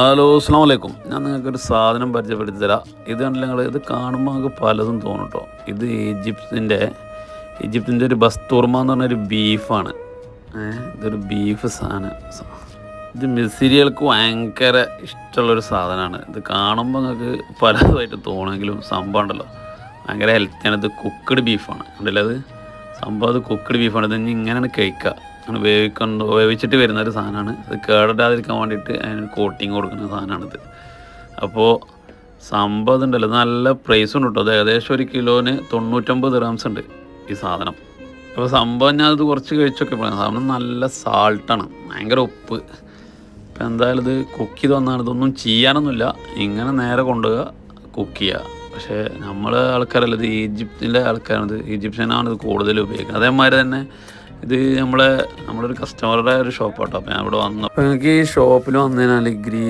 Hello അസ്സാം വലൈക്കും ഞാൻ നിങ്ങൾക്കൊരു സാധനം പരിചയപ്പെടുത്തി തരാം ഇത് കണ്ടില്ല നിങ്ങൾ ഇത് കാണുമ്പോൾ നമുക്ക് പലതും തോന്നും കേട്ടോ ഇത് ഈജിപ്തിന്റെ ഈജിപ്തിന്റെ ഒരു ബസ്തൂർമ എന്ന് പറഞ്ഞൊരു ബീഫാണ്. ഇതൊരു ബീഫ് സാധനം. ഇത് മിസിരികൾക്ക് ഭയങ്കര ഇഷ്ടമുള്ളൊരു സാധനമാണ് ഇത് കാണുമ്പോൾ നിങ്ങൾക്ക് പലതുമായിട്ട് തോന്നുമെങ്കിലും സംഭവം ഉണ്ടല്ലോ. ഭയങ്കര ഹെൽത്തിയാണ് ഇത് കുക്ക്ഡ് ബീഫാണ് ഉണ്ടല്ലോ അത്? സംഭവം അത് കുക്ക്ഡ് ബീഫാണ് ഇത് ഇങ്ങനെയാണ് കഴിക്കുക. അങ്ങനെ വേവിക്കൊണ്ട് വേവിച്ചിട്ട് വരുന്ന ഒരു സാധനമാണ്. അത് കേടിടാതിരിക്കാൻ വേണ്ടിയിട്ട് അതിന് കോട്ടിങ് കൊടുക്കുന്ന സാധനമാണിത്. അപ്പോൾ സംഭവം ഉണ്ടല്ലോ നല്ല പ്രൈസ് ഉണ്ട് കേട്ടോ. അത് ഏകദേശം ഒരു കിലോന് തൊണ്ണൂറ്റൊമ്പത് ഗ്രാംസ് ഉണ്ട് ഈ സാധനം. അപ്പോൾ സംഭവം ഞാൻ അത് കുറച്ച് കഴിച്ചൊക്കെ പറയാം. സാധനം നല്ല സാൾട്ടാണ് ഭയങ്കര ഉപ്പ്. ഇപ്പം എന്തായാലും ഇത് കുക്ക് ചെയ്ത് വന്നാണ്. ഇതൊന്നും ചെയ്യാനൊന്നുമില്ല. ഇങ്ങനെ നേരെ കൊണ്ടുപോവുക കുക്ക് ചെയ്യുക. പക്ഷേ നമ്മൾ ആൾക്കാരല്ല ഇത് ഈജിപ്തിന്റെ ആൾക്കാരാണ് ഇത്. ഈജിപ്ഷ്യനാണ് ഇത് കൂടുതൽ ഉപയോഗിക്കുന്നത്. അതേമാതിരി തന്നെ ഇത് നമ്മളെ നമ്മുടെ ഒരു കസ്റ്റമറുടെ ഒരു ഷോപ്പാട്ടോ അപ്പോൾ ഞാൻ ഇവിടെ വന്നു. നിങ്ങൾക്ക് ഈ ഷോപ്പിൽ വന്നു കഴിഞ്ഞാൽ ഗ്രീൻ